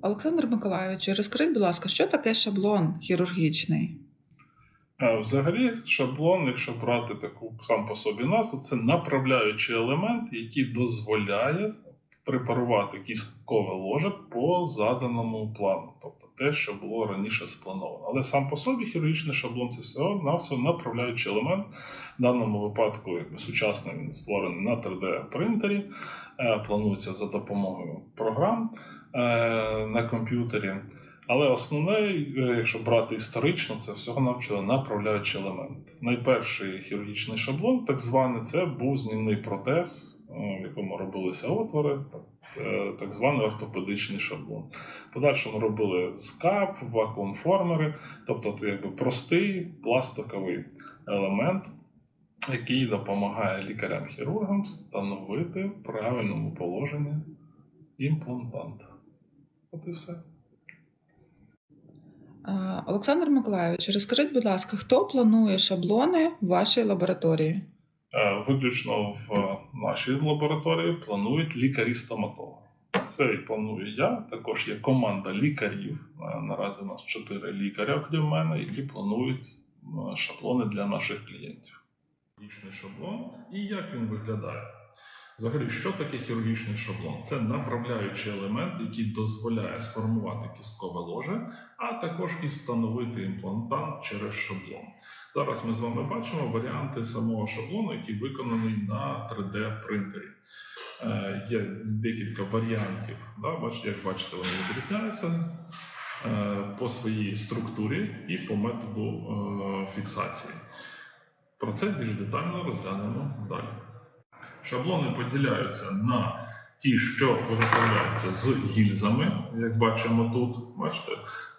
Олександр Миколайович, розкажіть, будь ласка, що таке шаблон хірургічний? Взагалі, шаблон, якщо брати таку сам по собі назву, це направляючий елемент, який дозволяє препарувати кісткове ложе по заданому плану, тобто те, що було раніше сплановано. Але сам по собі хірургічний шаблон це всього навсього направляючий елемент. В даному випадку сучасний він створений на 3D-принтері, е, планується за допомогою програм е, на комп'ютері. Але основний, е, якщо брати історично, це всього навчили направляючий елемент. Найперший хірургічний шаблон, так званий, це був знімний протез, в якому робилися отвори, так званий ортопедичний шаблон. Подальшому робили скап, вакуум-формери, тобто це якби простий пластиковий елемент, який допомагає лікарям-хірургам встановити в правильному положенні імплантант. От і все. Е, Олександр Миколайович, розкажіть, будь ласка, хто планує шаблони в вашій лабораторії? Е, Виключно в е, нашій лабораторії планують лікарі-стоматологи. Це і планую я. Також є команда лікарів. Е, Наразі у нас чотири лікаря, окрім мене, які планують е, шаблони для наших клієнтів. Хірургічний шаблон і як він виглядає. Взагалі, що таке хірургічний шаблон? Це направляючий елемент, який дозволяє сформувати кісткове ложе, а також і встановити імплантант через шаблон. Зараз ми з вами бачимо варіанти самого шаблону, який виконаний на 3D-принтері. Е, є декілька варіантів. Да? Як бачите, вони відрізняються е, по своїй структурі і по методу е, фіксації. Про це більш детально розглянемо далі. Шаблони поділяються на ті, що виготовляються з гільзами, як бачимо тут. Бачите,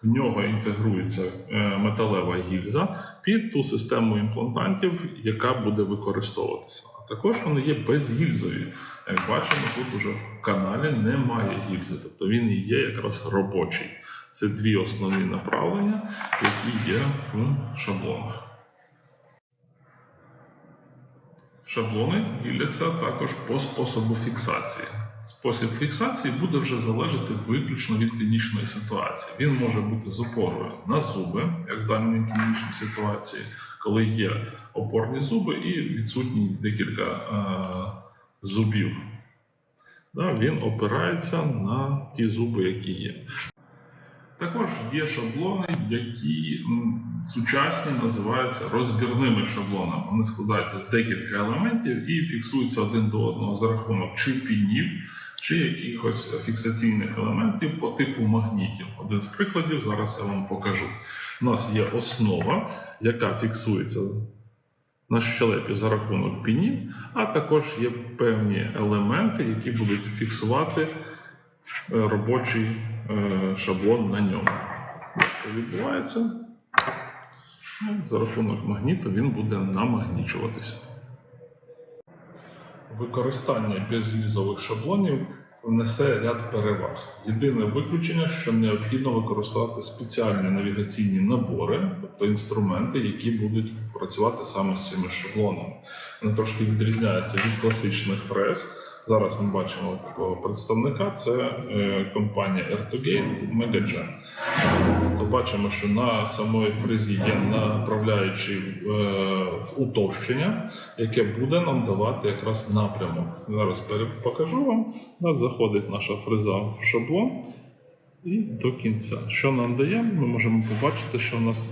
в нього інтегрується е, металева гільза під ту систему імплантантів, яка буде використовуватися. А також вони є безгільзові. Як бачимо, тут уже в каналі немає гільзи, тобто він є якраз робочий. Це дві основні направлення, які є в шаблонах. Шаблони діляться також по способу фіксації. Спосіб фіксації буде вже залежати виключно від клінічної ситуації. Він може бути з опорою на зуби, як в даній клінічній ситуації, коли є опорні зуби і відсутні декілька е, зубів. Да, він опирається на ті зуби, які є. Також є шаблони, які сучасні називаються розбірними шаблонами. Вони складаються з декілька елементів і фіксуються один до одного за рахунок чи пінів, чи якихось фіксаційних елементів по типу магнітів. Один з прикладів зараз я вам покажу. У нас є основа, яка фіксується на щелепі за рахунок пінів, а також є певні елементи, які будуть фіксувати робочий е, шаблон на ньому. Це відбувається? Ну, За рахунок магніту він буде намагнічуватися. Використання безлізових шаблонів несе ряд переваг. Єдине виключення, що необхідно використовувати спеціальні навігаційні набори, тобто інструменти, які будуть працювати саме з цими шаблонами. Вони трошки відрізняються від класичних фрез. Зараз ми бачимо такого представника. Це е, компанія Ertogate Megagen. Тобто бачимо, що на самої фрезі є направляючий е, в утовщення, яке буде нам давати якраз напрямок. Зараз покажу вам. У нас заходить наша фреза в шаблон і до кінця. Що нам дає? Ми можемо побачити, що у нас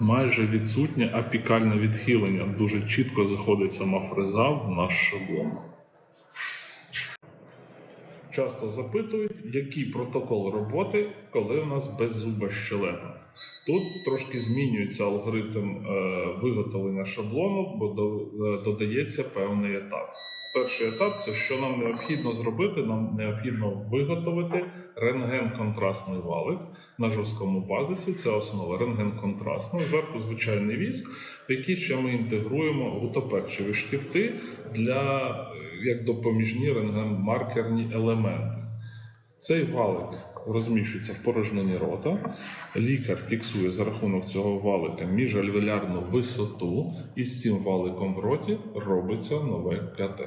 майже відсутнє апікальне відхилення. Дуже чітко заходить сама фреза в наш шаблон. Часто запитують, який протокол роботи, коли у нас беззуба щелепа. Тут трошки змінюється алгоритм е, виготовлення шаблону, бо е, додається певний етап. Перший етап це що нам необхідно зробити. Нам необхідно виготовити рентген-контрастний валик на жорсткому базисі. Це основа рентген-контрастна. Зверху звичайний віск, в який ще ми інтегруємо гутоперчеві штифти для е, як допоміжні рентген-маркерні елементи. Цей валик розміщується в порожнині рота. Лікар фіксує за рахунок цього валика міжальвеолярну висоту, і з цим валиком в роті робиться нове КТ.